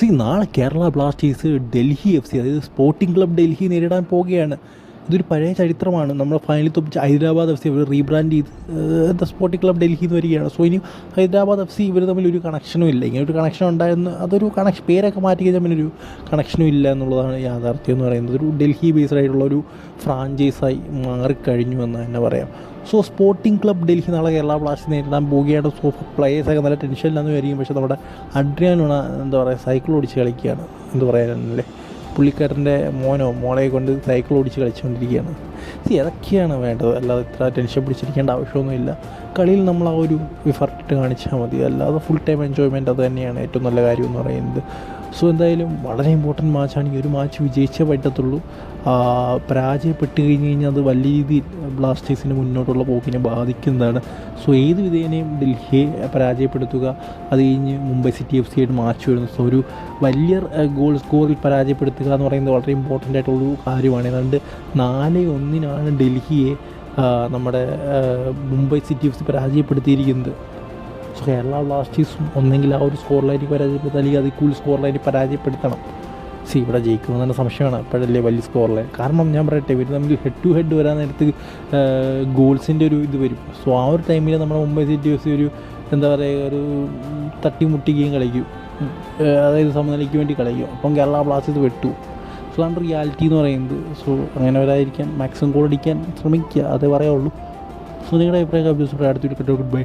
C നാളെ Kerala blasters Delhi F C അതായത് sporting club Delhi നേരിടാൻ പോവുകയാണ്. ഇതൊരു പഴയ ചരിത്രമാണ്. നമ്മുടെ ഫൈനലിൽ തോപ്പിച്ച ഹൈദരാബാദ് എഫ് സി ഇവർ റീബ്രാൻഡ് ചെയ്ത് ദ സ്പോർട്ടിംഗ് ക്ലബ് ഡൽഹി എന്ന് വരികയാണ്. സോ ഇനി ഹൈദരാബാദ് എഫ് സി ഇവർ തമ്മിൽ ഒരു കണക്ഷനും ഇല്ല. ഇങ്ങനെ ഒരു കണക്ഷൻ ഉണ്ടായിരുന്നു അതൊരു കണക്ഷൻ പേരൊക്കെ മാറ്റി കഴിഞ്ഞാൽ പിന്നെ ഒരു കണക്ഷനും ഇല്ല എന്നുള്ളതാണ് യാഥാർത്ഥ്യം എന്ന് പറയുന്നത്. ഒരു ഡൽഹി ബേസ്ഡ് ആയിട്ടുള്ള ഒരു ഫ്രാഞ്ചൈസായി മാറിക്കഴിഞ്ഞു എന്ന് തന്നെ പറയാം. സോ സ്പോർട്ടിംഗ് ക്ലബ് ഡൽഹി നാളെ കേരള ബ്ലാസ്റ്റ് നേരിടാൻ പോവുകയാണ്. സോ പ്ലേയേഴ്സൊക്കെ നല്ല ടെൻഷനിലാണെന്ന് വരികയും പക്ഷേ നമ്മുടെ അഡ്രിയാനാണ് എന്താ പറയുക സൈക്കിൾ ഓടിച്ച് കളിക്കുകയാണ്. എന്ത് പറയാനല്ലേ പുള്ളിക്കാരന്റെ മോനോ മോളെ കൊണ്ട് സൈക്കിൾ ഓടിച്ച് കളിച്ചുകൊണ്ടിരിക്കുകയാണ്. സി അതൊക്കെയാണ് വേണ്ടത്. അല്ലാതെ ഇത്ര ടെൻഷൻ പിടിച്ചിരിക്കേണ്ട ആവശ്യമൊന്നുമില്ല. കളിയിൽ നമ്മൾ ആ ഒരു വിഫർട്ട് കാണിച്ചാൽ മതി. അല്ലാതെ ഫുൾ ടൈം എൻജോയ്മെന്റ് അത് തന്നെയാണ് ഏറ്റവും നല്ല കാര്യം എന്ന് പറയുന്നത്. സോ എന്തായാലും വളരെ ഇമ്പോർട്ടന്റ് മാച്ചാണ് ഈ ഒരു മാച്ച് വിജയിച്ചേ പറ്റത്തുള്ളൂ. പരാജയപ്പെട്ട് കഴിഞ്ഞ് കഴിഞ്ഞാൽ അത് വലിയ രീതിയിൽ ബ്ലാസ്റ്റേഴ്സിന് മുന്നോട്ടുള്ള പോക്കിനെ ബാധിക്കുന്നതാണ്. സോ ഏത് വിധേനയും ഡൽഹിയെ പരാജയപ്പെടുത്തുക അത് കഴിഞ്ഞ് മുംബൈ സിറ്റി എഫ് സി ആയിട്ട് മാച്ച് വരുന്നു. സോ ഒരു വലിയ ഗോൾ സ്കോറിൽ പരാജയപ്പെടുത്തുക എന്ന് പറയുന്നത് വളരെ ഇമ്പോർട്ടന്റ് ആയിട്ടുള്ളൊരു കാര്യമാണ്. ഏതാണ്ട് നാല് ഒന്നിനാണ് ഡൽഹിയെ നമ്മുടെ മുംബൈ സിറ്റി എഫ് സി പരാജയപ്പെടുത്തിയിരിക്കുന്നത്. സോ കേരള ബ്ലാസ്റ്റേഴ്സും ഒന്നെങ്കിൽ ആ ഒരു സ്കോർ ലൈനിൽ പരാജയപ്പെടുത്തുക അല്ലെങ്കിൽ അതിൽ കൂടുതൽ സ്കോർ ലൈനിൽ പരാജയപ്പെടുത്തണം. സി ഇവിടെ ജയിക്കുമെന്ന് തന്നെ സംശയമാണ്. ഇപ്പോഴല്ലേ വലിയ സ്കോറിലെ കാരണം ഞാൻ പറയട്ടെ ഇവർ തമ്മിൽ ഹെഡ് ടു ഹെഡ് വരാൻ നേരത്ത് ഗോൾസിന്റെ ഒരു ഇത് വരും. സോ ആ ഒരു ടൈമിൽ നമ്മുടെ മുംബൈ സിറ്റി എഫ് സി ഒരു എന്താ പറയുക ഒരു തട്ടിമുട്ടി ഗെയിം കളിക്കും. അതായത് സമനിലയ്ക്ക് വേണ്ടി കളിക്കും. അപ്പം കേരള ബ്ലാസ്റ്റേഴ്സ് വെട്ടു. സോ അതാണ് റിയാലിറ്റി എന്ന് പറയുന്നത്. സോ അങ്ങനെ വരാതിരിക്കാൻ മാക്സിമം ഗോൾ അടിക്കാൻ ശ്രമിക്കുക. അതേ പറയുള്ളൂ സോ നിങ്ങളുടെ അഭിപ്രായം അടുത്തൊരു ഗുഡ് ബൈ